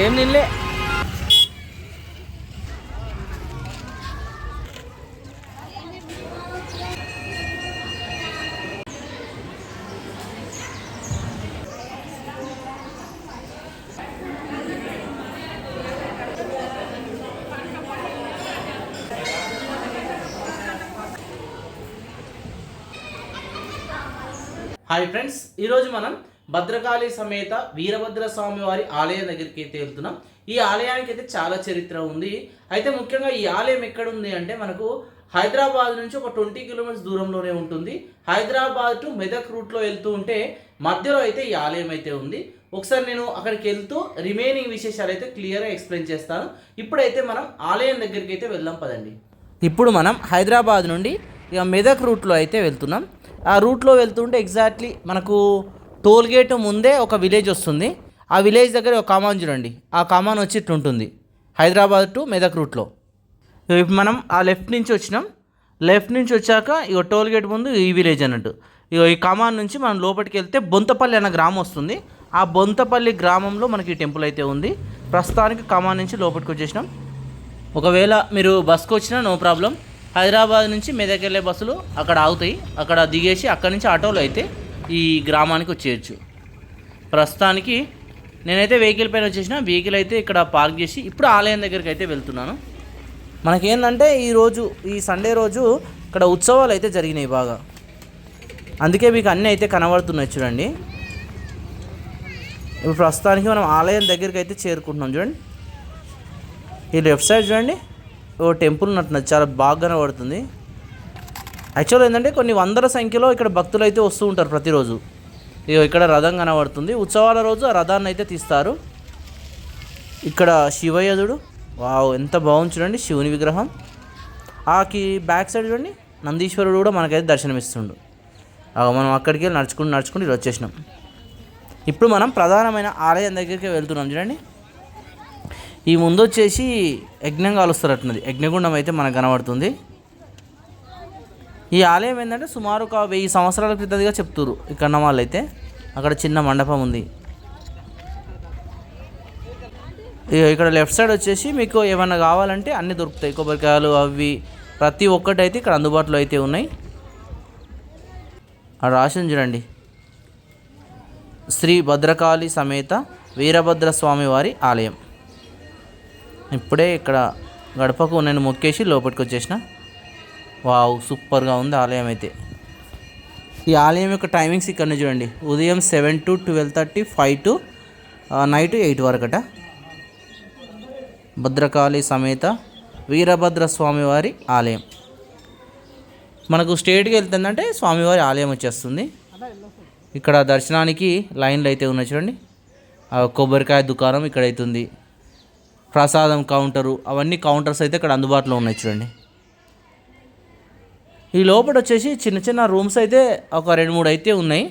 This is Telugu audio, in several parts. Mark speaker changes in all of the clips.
Speaker 1: ఏం తినలే. హాయ్ ఫ్రెండ్స్ ఈరోజు మనం భద్రకాళి సమేత వీరభద్ర స్వామి వారి ఆలయం దగ్గరికి అయితే వెళ్తున్నాం. ఈ ఆలయానికి అయితే చాలా చరిత్ర ఉంది. అయితే ముఖ్యంగా ఈ ఆలయం ఎక్కడ ఉంది అంటే మనకు హైదరాబాద్ నుంచి ఒక ట్వంటీ కిలోమీటర్స్ దూరంలోనే ఉంటుంది. హైదరాబాద్ టు మెదక్ రూట్లో వెళ్తూ ఉంటే మధ్యలో అయితే ఈ ఆలయం అయితే ఉంది. ఒకసారి నేను అక్కడికి వెళ్తూ రిమైనింగ్ విశేషాలు అయితే క్లియర్గా ఎక్స్ప్లెయిన్ చేస్తాను. ఇప్పుడైతే మనం ఆలయం దగ్గరికి అయితే వెళ్దాం పదండి. ఇప్పుడు మనం హైదరాబాద్ నుండి ఇక మెదక్ రూట్లో అయితే వెళ్తున్నాం. ఆ రూట్లో వెళ్తుంటే ఎగ్జాక్ట్లీ మనకు టోల్ గేట్ ముందే ఒక విలేజ్ వస్తుంది. ఆ విలేజ్ దగ్గర ఒక కామాన్ చూడండి. ఆ కామాన్ వచ్చి ఇట్లా ఉంటుంది. హైదరాబాద్ టు మెదక్ రూట్లో ఇప్పుడు మనం ఆ లెఫ్ట్ నుంచి వచ్చినాం. లెఫ్ట్ నుంచి వచ్చాక ఇక టోల్ గేట్ ముందు ఈ విలేజ్ అన్నట్టు. ఇక ఈ కమాన్ నుంచి మనం లోపలికి వెళ్తే బొంతపల్లి అన్న గ్రామం వస్తుంది. ఆ బొంతపల్లి గ్రామంలో మనకి ఈ టెంపుల్ అయితే ఉంది. ప్రస్తుతానికి కమాన్ నుంచి లోపలికి వచ్చేసినాం. ఒకవేళ మీరు బస్కి వచ్చినా నో ప్రాబ్లం. హైదరాబాద్ నుంచి మెదక్ వెళ్ళే బస్సులు అక్కడ ఆగుతాయి. అక్కడ దిగేసి అక్కడి నుంచి ఆటోలో అయితే ఈ గ్రామానికి వచ్చేయచ్చు. ప్రస్తుతానికి నేనైతే వెహికల్ పైన వచ్చేసిన. వెహికల్ అయితే ఇక్కడ పార్క్ చేసి ఇప్పుడు ఆలయం దగ్గరికి అయితే వెళ్తున్నాను. మనకేంటంటే ఈరోజు ఈ సండే రోజు ఇక్కడ ఉత్సవాలు అయితే జరిగినాయి బాగా. అందుకే మీకు అన్నీ అయితే కనబడుతున్నాయి చూడండి. ఇప్పుడు ప్రస్తుతానికి మనం ఆలయం దగ్గరికి అయితే చేరుకుంటున్నాం చూడండి. ఈ లెఫ్ట్ సైడ్ చూడండి. ఓ టెంపుల్ ఉన్నట్టున్నది చాలా బాగా కనబడుతుంది. యాక్చువల్ ఏంటంటే కొన్ని వందల సంఖ్యలో ఇక్కడ భక్తులు అయితే వస్తూ ఉంటారు ప్రతిరోజు. ఇగో ఇక్కడ రథం కనబడుతుంది. ఉత్సవాల రోజు ఆ రథాన్ని అయితే తీస్తారు. ఇక్కడ శివయ్యదుడు వావ్ ఎంత బాగుంది చూడండి శివుని విగ్రహం. ఆకి బ్యాక్ సైడ్ చూడండి నందీశ్వరుడు కూడా మనకైతే దర్శనమిస్తుండు. ఆ మనం అక్కడికి వెళ్ళి నడుచుకుంటూ నడుచుకుంటూ ఇలా వచ్చేసినాం. ఇప్పుడు మనం ప్రధానమైన ఆలయం దగ్గరికి వెళ్తున్నాం చూడండి. ఈ ముందు వచ్చేసి యజ్ఞం కాలుస్తారు అట్నది యజ్ఞగుండం అయితే మనకు కనబడుతుంది. ఈ ఆలయం ఏంటంటే సుమారు ఒక వెయ్యి సంవత్సరాల క్రితంగా చెప్తురు ఇక్కడ ఉన్న వాళ్ళు అయితే అక్కడ చిన్న మండపం ఉంది. ఇక ఇక్కడ లెఫ్ట్ సైడ్ వచ్చేసి మీకు ఏమైనా కావాలంటే అన్నీ దొరుకుతాయి. కొబ్బరికాయలు అవి ప్రతి ఒక్కటి అయితే ఇక్కడ అందుబాటులో అయితే ఉన్నాయి. ఆ రాసింది చూడండి. శ్రీ భద్రకాళి సమేత వీరభద్ర స్వామి వారి ఆలయం. ఇప్పుడే ఇక్కడ గడపకు నేను మొక్కేసి లోపలికి వచ్చేసిన. వావ్ సూపర్గా ఉంది ఆలయం అయితే. ఈ ఆలయం యొక్క టైమింగ్స్ ఇక్కడ చూడండి. ఉదయం seven to twelve thirty five to night eight వరకట. Bhadrakali సమేత వీరభద్ర స్వామివారి ఆలయం. మనకు స్టేట్కి వెళ్తుందంటే స్వామివారి ఆలయం వచ్చేస్తుంది. ఇక్కడ దర్శనానికి లైన్లు అయితే ఉన్నాయి చూడండి. కొబ్బరికాయ దుకాణం ఇక్కడ అవుతుంది ప్రసాదం కౌంటరు అవన్నీ కౌంటర్స్ అయితే ఇక్కడ అందుబాటులో ఉన్నాయి చూడండి. ఈ లోపల వచ్చేసి చిన్న చిన్న రూమ్స్ అయితే ఒక రెండు మూడు అయితే ఉన్నాయి.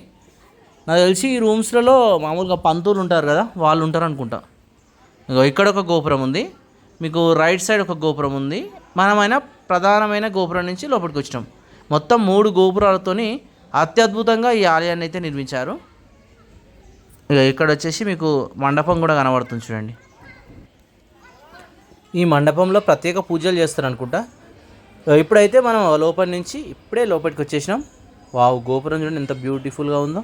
Speaker 1: నాకు తెలిసి ఈ రూమ్స్లలో మామూలుగా పంతులు ఉంటారు కదా వాళ్ళు ఉంటారు అనుకుంటా. ఇక్కడ ఒక గోపురం ఉంది మీకు రైట్ సైడ్ ఒక గోపురం ఉంది. మనమైన ప్రధానమైన గోపురం నుంచి లోపలికి వచ్చినాం. మొత్తం మూడు గోపురాలతోని అత్యద్భుతంగా ఈ ఆలయాన్ని అయితే నిర్మించారు. ఇక ఇక్కడ వచ్చేసి మీకు మండపం కూడా కనబడుతుంది చూడండి. ఈ మండపంలో ప్రత్యేక పూజలు చేస్తారు అనుకుంటా. Uh, ఇప్పుడైతే మనం లోపల నుంచి ఇప్పుడే లోపలికి వచ్చేసినాం. వావ్ గోపురం చూడండి ఎంత బ్యూటిఫుల్గా ఉందో.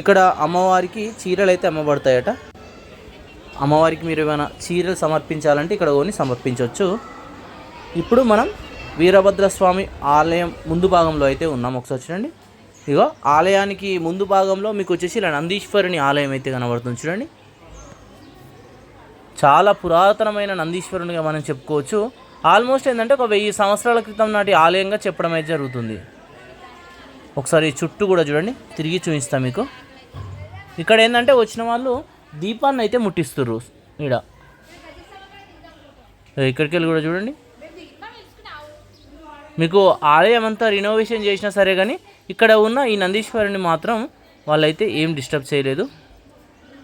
Speaker 1: ఇక్కడ అమ్మవారికి చీరలు అయితే అమ్మబడతాయట. అమ్మవారికి మీరు ఏమైనా చీరలు సమర్పించాలంటే ఇక్కడ కొని సమర్పించవచ్చు. ఇప్పుడు మనం వీరభద్ర స్వామి ఆలయం ముందు భాగంలో అయితే ఉన్నాం. ఒకసారి చూడండి. ఇగో ఆలయానికి ముందు భాగంలో మీకు వచ్చేసి ఇలా నందీశ్వరుని ఆలయం అయితే కనబడుతుంది చూడండి. చాలా పురాతనమైన నందీశ్వరునిగా మనం చెప్పుకోవచ్చు. ఆల్మోస్ట్ ఏంటంటే ఒక వెయ్యి సంవత్సరాల క్రితం నాటి ఆలయంగా చెప్పడం అయితే జరుగుతుంది. ఒకసారి చుట్టూ కూడా చూడండి తిరిగి చూపిస్తాం మీకు. ఇక్కడ ఏంటంటే వచ్చిన వాళ్ళు దీపాన్ని అయితే ముట్టిస్తుర్రు ఈడ. ఇక్కడికి వెళ్ళి కూడా చూడండి. మీకు ఆలయం అంతా రినోవేషన్ చేసినా సరే కానీ ఇక్కడ ఉన్న ఈ నందీశ్వరుని మాత్రం వాళ్ళైతే ఏం డిస్టర్బ్ చేయలేదు.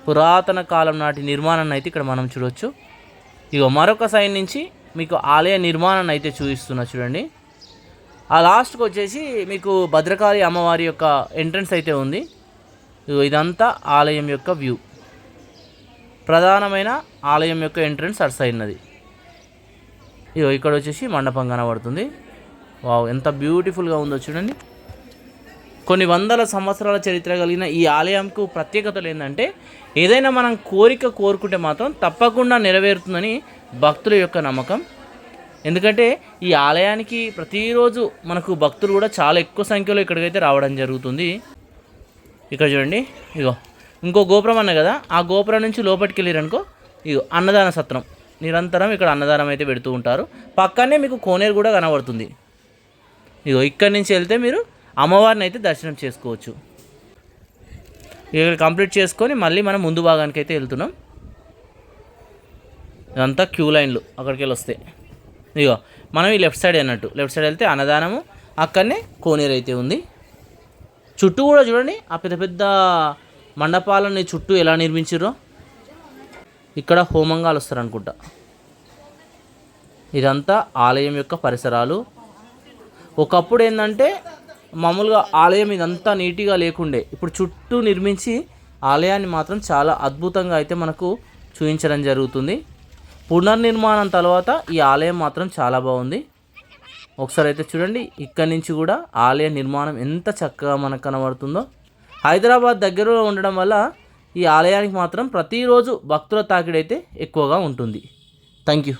Speaker 1: పురాతన కాలం నాటి నిర్మాణాన్ని అయితే ఇక్కడ మనం చూడవచ్చు ఇక మరొక సైడ్ నుంచి మీకు ఆలయ నిర్మాణాన్ని అయితే చూపిస్తున్నా చూడండి. ఆ లాస్ట్కి వచ్చేసి మీకు భద్రకాళి అమ్మవారి యొక్క ఎంట్రన్స్ అయితే ఉంది. ఇగో ఇదంతా ఆలయం యొక్క వ్యూ ప్రధానమైన ఆలయం యొక్క ఎంట్రన్స్ అటు సైడ్ ఇగో ఇక్కడ వచ్చేసి మండపం కనబడుతుంది. వావ్ ఎంత బ్యూటిఫుల్గా ఉందో చూడండి. కొన్ని వందల సంవత్సరాల చరిత్ర కలిగిన ఈ ఆలయంకు ప్రత్యేకతలు ఏంటంటే ఏదైనా మనం కోరిక కోరుకుంటే మాత్రం తప్పకుండా నెరవేరుతుందని భక్తుల యొక్క నమ్మకం. ఎందుకంటే ఈ ఆలయానికి ప్రతిరోజు మనకు భక్తులు కూడా చాలా ఎక్కువ సంఖ్యలో ఇక్కడికైతే రావడం జరుగుతుంది. ఇక్కడ చూడండి ఇగో ఇంకో గోపురం అన్న కదా ఆ గోపురం నుంచి లోపలికి వెళ్ళిరనుకో ఇగో అన్నదాన సత్రం. నిరంతరం ఇక్కడ అన్నదానం అయితే పెడుతూ ఉంటారు. పక్కనే మీకు కోనేరు కూడా కనబడుతుంది. ఇగో ఇక్కడి నుంచి వెళ్తే మీరు అమ్మవారిని అయితే దర్శనం చేసుకోవచ్చు. ఇక్కడ కంప్లీట్ చేసుకొని మళ్ళీ మనం ముందు భాగానికి అయితే వెళ్తున్నాం. ఇదంతా క్యూ లైన్లు అక్కడికి వెళ్ళి వస్తాయి ఇగో మనం ఈ లెఫ్ట్ సైడ్ అన్నట్టు లెఫ్ట్ సైడ్ వెళ్తే అన్నదానము అక్కడనే కోనేరు అయితే ఉంది. చుట్టూ కూడా చూడండి ఆ పెద్ద పెద్ద మండపాలని చుట్టూ ఎలా నిర్మించారో ఇక్కడ హోమంగాలు వస్తారనుకుంటా. ఇదంతా ఆలయం యొక్క పరిసరాలు. ఒకప్పుడు ఏంటంటే మామూలుగా ఆలయం ఇదంతా నీట్గా లేకుండే. ఇప్పుడు చుట్టూ నిర్మించి ఆలయాన్ని మాత్రం చాలా అద్భుతంగా అయితే మనకు చూపించడం జరుగుతుంది. పునర్నిర్మాణం తర్వాత ఈ ఆలయం మాత్రం చాలా బాగుంది. ఒకసారి అయితే చూడండి ఇక్కడి నుంచి కూడా ఆలయ నిర్మాణం ఎంత చక్కగా మనకు కనబడుతుందో. హైదరాబాద్ దగ్గరలో ఉండడం వల్ల ఈ ఆలయానికి మాత్రం ప్రతిరోజు భక్తుల తాకిడైతే ఎక్కువగా ఉంటుంది. Thank you